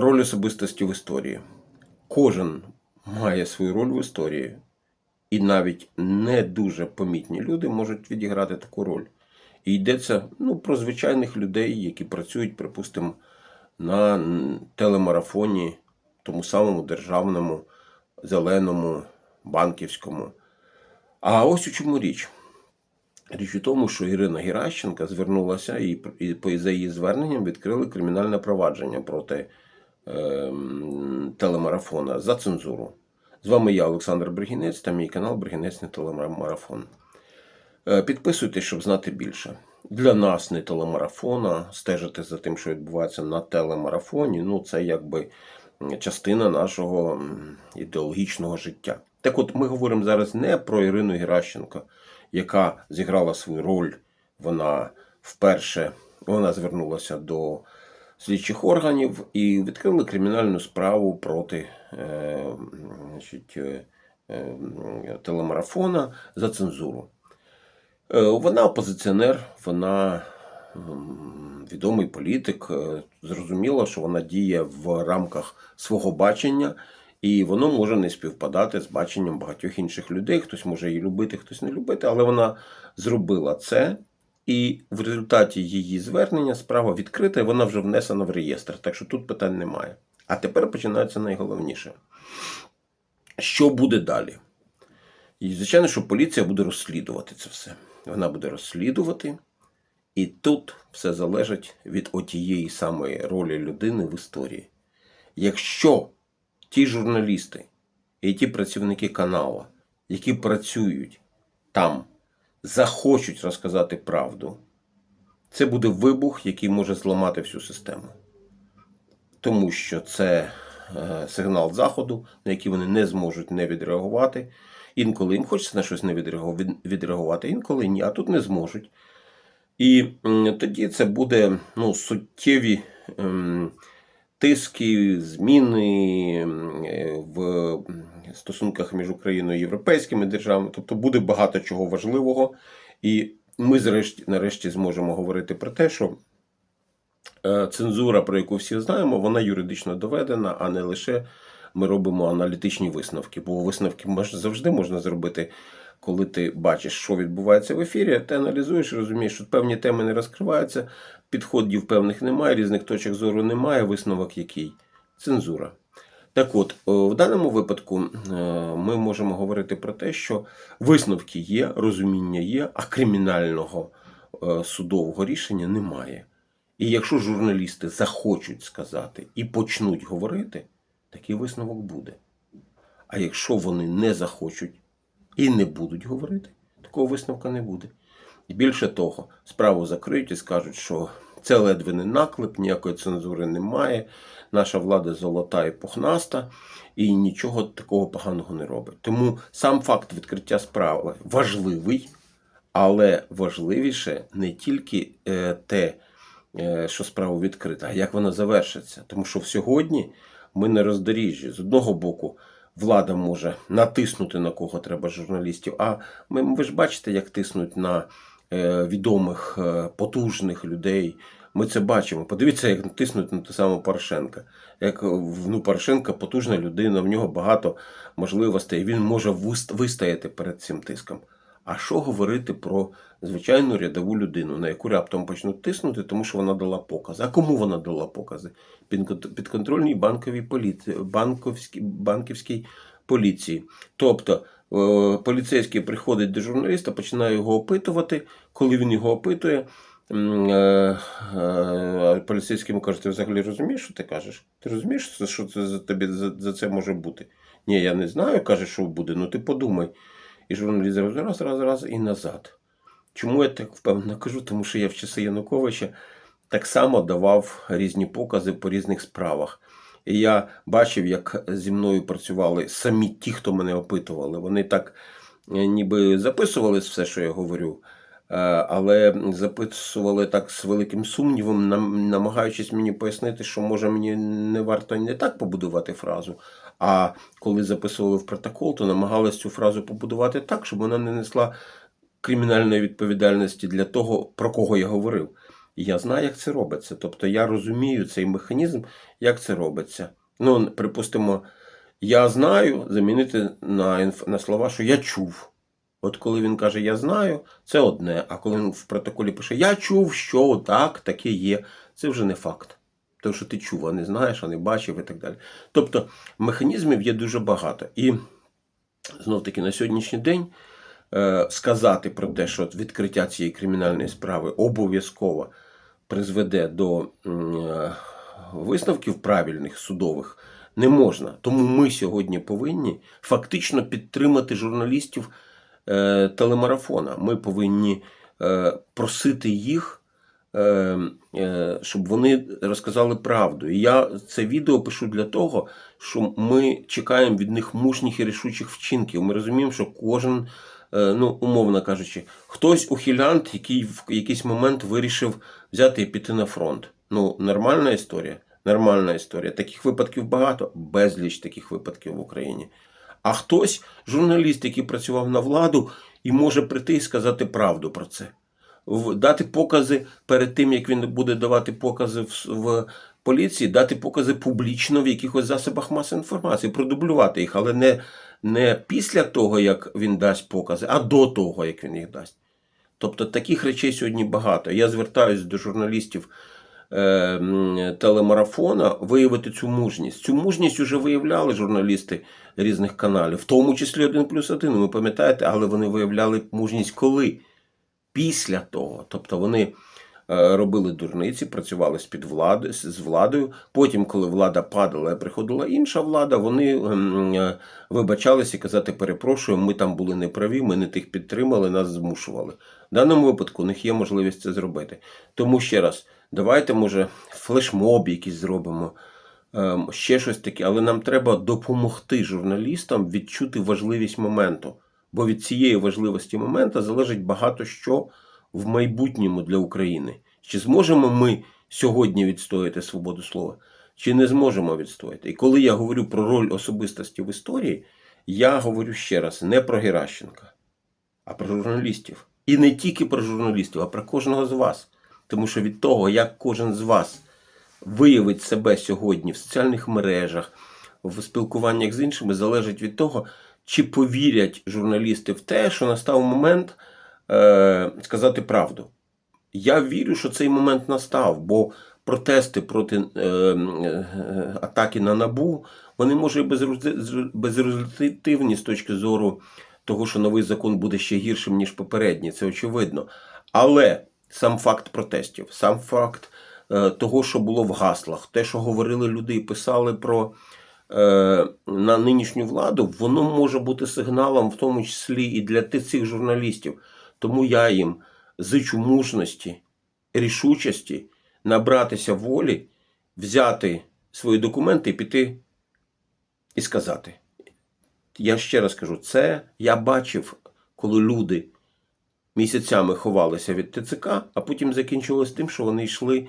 Роль особистості в історії. Кожен має свою роль в історії, і навіть не дуже помітні люди можуть відіграти таку роль. І йдеться ну, про звичайних людей, які працюють, припустимо, на телемарафоні, тому самому державному, зеленому, банківському. А ось у чому річ. Річ у тому, що Ірина Геращенка звернулася і, і за її зверненням відкрили кримінальне провадження проти ем, телемарафона за цензуру. З вами я, Олександр Бригінець, та мій канал Бригінець не телемарафон. Е, Підписуйтесь, щоб знати більше. Для нас не телемарафона, стежити за тим, що відбувається на телемарафоні, ну це якби частина нашого ідеологічного життя. Так от ми говоримо зараз не про Ірину Геращенко, яка зіграла свою роль. Вона вперше вона звернулася до слідчих органів і відкрили кримінальну справу проти е, значить, е, е, телемарафона за цензуру. Е, Вона опозиціонер, вона відомий політик. Е, Зрозуміло, що вона діє в рамках свого бачення, і воно може не співпадати з баченням багатьох інших людей. Хтось може її любити, хтось не любити, але вона зробила це. І в результаті її звернення справа відкрита, і вона вже внесена в реєстр. Так що тут питань немає. А тепер починається найголовніше. Що буде далі? І, звичайно, що поліція буде розслідувати це все. Вона буде розслідувати, і тут все залежить від отієї самої ролі людини в історії. Якщо ті журналісти і ті працівники каналу, які працюють там, захочуть розказати правду, це буде вибух, який може зламати всю систему. Тому що це е, сигнал заходу, на який вони не зможуть не відреагувати. Інколи їм хочеться на щось не відреагувати, інколи ні, а тут не зможуть. І тоді це буде ну, суттєві ем, тиски, зміни е, в стосунках між Україною і європейськими державами. Тобто буде багато чого важливого. І ми зрешті, нарешті зможемо говорити про те, що е, цензура, про яку всі знаємо, вона юридично доведена, а не лише ми робимо аналітичні висновки. Бо висновки завжди можна зробити, коли ти бачиш, що відбувається в ефірі, ти аналізуєш і розумієш, що певні теми не розкриваються, підходів певних немає, різних точок зору немає, висновок який цензура. Так от, е, в даному випадку е, ми можемо говорити про те, що висновки є, розуміння є, а кримінального е, судового рішення немає. І якщо журналісти захочуть сказати і почнуть говорити, такий висновок буде. А якщо вони не захочуть і не будуть говорити, такого висновка не буде. І більше того, справу закриють і скажуть, що це ледве не наклеп, ніякої цензури немає, наша влада золота і пухнаста, і нічого такого поганого не робить. Тому сам факт відкриття справи важливий, але важливіше не тільки е, те, е, що справа відкрита, а як вона завершиться. Тому що сьогодні ми на роздоріжжі. З одного боку, влада може натиснути на кого треба журналістів. А ми, ви ж бачите, як тиснуть на відомих, е, потужних людей. Ми це бачимо. Подивіться, як тиснуть на те самого Порошенка. Як ну, Порошенка потужна людина, в нього багато можливостей. Він може вист- вистояти перед цим тиском. А що говорити про звичайну рядову людину, на яку раптом почнуть тиснути, тому що вона дала покази? А кому вона дала покази? Підкон- Підконтрольній банковій поліції, банківській поліції. Тобто е, поліцейський приходить до журналіста, починає його опитувати. Коли він його опитує, е, е, поліцейський йому каже, ти взагалі розумієш, що ти кажеш? Ти розумієш, що це за тобі за, це може бути? Ні, я не знаю, каже, що буде, ну ти подумай. І журналіст раз, раз, раз і назад. Чому я так впевнено кажу? Тому що я в часи Януковича так само давав різні покази по різних справах. І я бачив, як зі мною працювали самі ті, хто мене опитували. Вони так е, ніби записували все, що я говорю, е, але записували так з великим сумнівом, намагаючись мені пояснити, що може мені не варто не так побудувати фразу. А коли записували в протокол, то намагалися цю фразу побудувати так, щоб вона не несла кримінальної відповідальності для того, про кого я говорив. Я знаю, як це робиться. Тобто я розумію цей механізм, як це робиться. Ну, припустимо, я знаю замінити на, на слова, що я чув. От коли він каже Я знаю, це одне. А коли він в протоколі пише Я чув, що так, таке є, це вже не факт. Тому що ти чув, а не знаєш, а не бачив і так далі. Тобто механізмів є дуже багато. І знов таки на сьогоднішній день е, сказати про те, що відкриття цієї кримінальної справи обов'язково призведе до е, висновків правильних судових не можна. Тому ми сьогодні повинні фактично підтримати журналістів е, телемарафона. Ми повинні е, просити їх, щоб вони розказали правду. І я це відео пишу для того, що ми чекаємо від них мужніх і рішучих вчинків. Ми розуміємо, що кожен. Е, Ну, умовно кажучи, хтось ухилянт, який в якийсь момент вирішив взяти і піти на фронт. Ну, нормальна історія. Нормальна історія. Таких випадків багато, безліч таких випадків в Україні. А хтось, журналіст, який працював на владу, і може прийти і сказати правду про це. Дати покази перед тим, як він буде давати покази в, в поліції, дати покази публічно в якихось засобах масової інформації, продублювати їх, але не, не після того, як він дасть покази, а до того, як він їх дасть. Тобто таких речей сьогодні багато. Я звертаюся до журналістів е, телемарафона виявити цю мужність. Цю мужність вже виявляли журналісти різних каналів, в тому числі один плюс один. Ви пам'ятаєте, але вони виявляли мужність коли? Після того. Тобто вони робили дурниці, працювали з під з владою. Потім, коли влада падала, приходила інша влада, вони ем, е, вибачалися і казати, перепрошую, ми там були неправі, ми не тих підтримали, нас змушували. В даному випадку у них є можливість це зробити. Тому ще раз, давайте, може, флешмоб якийсь зробимо, ем, ще щось таке, але нам треба допомогти журналістам відчути важливість моменту. Бо від цієї важливості моменту залежить багато що в майбутньому для України. Чи зможемо ми сьогодні відстояти свободу слова, чи не зможемо відстояти? І коли я говорю про роль особистості в історії, я говорю ще раз не про Геращенка, а про журналістів. І не тільки про журналістів, а про кожного з вас. Тому що від того, як кожен з вас виявить себе сьогодні в соціальних мережах, в спілкуваннях з іншими, залежить від того, чи повірять журналісти в те, що настав момент е, сказати правду. Я вірю, що цей момент настав, бо протести проти е, е, атаки на набу вони може безрезультативні з точки зору того, що новий закон буде ще гіршим, ніж попередній, це очевидно. Але сам факт протестів, сам факт того, що було в гаслах, те, що говорили люди і писали про на нинішню владу, воно може бути сигналом, в тому числі і для тих цих журналістів. Тому я їм зичу мужності, рішучості, набратися волі, взяти свої документи і піти і сказати. Я ще раз кажу, це я бачив, коли люди місяцями ховалися від ТЦК, а потім закінчилось тим, що вони йшли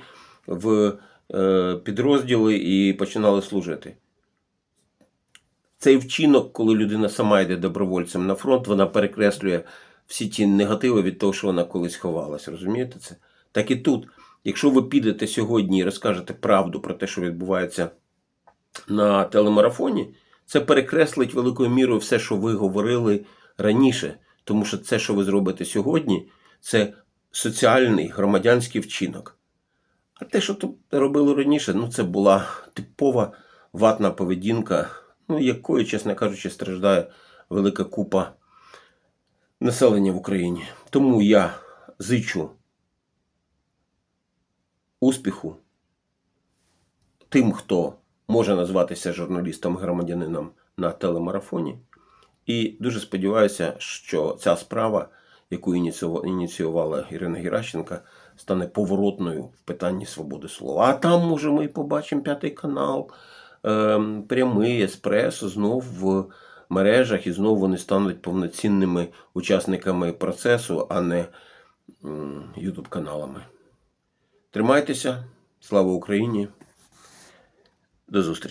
в е, підрозділи і починали служити. Цей вчинок, коли людина сама йде добровольцем на фронт, вона перекреслює всі ті негативи від того, що вона колись ховалася. Розумієте це? Так і тут, якщо ви підете сьогодні і розкажете правду про те, що відбувається на телемарафоні, це перекреслить великою мірою все, що ви говорили раніше. Тому що це, що ви зробите сьогодні, це соціальний громадянський вчинок. А те, що тут робили раніше, ну це була типова ватна поведінка, ну якою, чесно кажучи, страждає велика купа населення в Україні. Тому я зичу успіху тим, хто може назватися журналістом громадянином на телемарафоні. І дуже сподіваюся, що ця справа, яку ініціювала Ірина Геращенка, стане поворотною в питанні свободи слова. А там, може, ми побачимо п'ятий канал, ем, прямий еспресо знов в мережах, і знову вони стануть повноцінними учасниками процесу, а не ютуб каналами. Тримайтеся, слава Україні! До зустрічі!